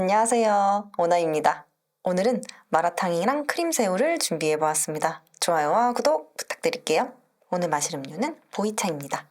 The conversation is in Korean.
안녕하세요. 오나입니다. 오늘은 마라탕이랑 크림새우를 준비해 보았습니다. 좋아요와 구독 부탁드릴게요. 오늘 마실 음료는 보이차입니다.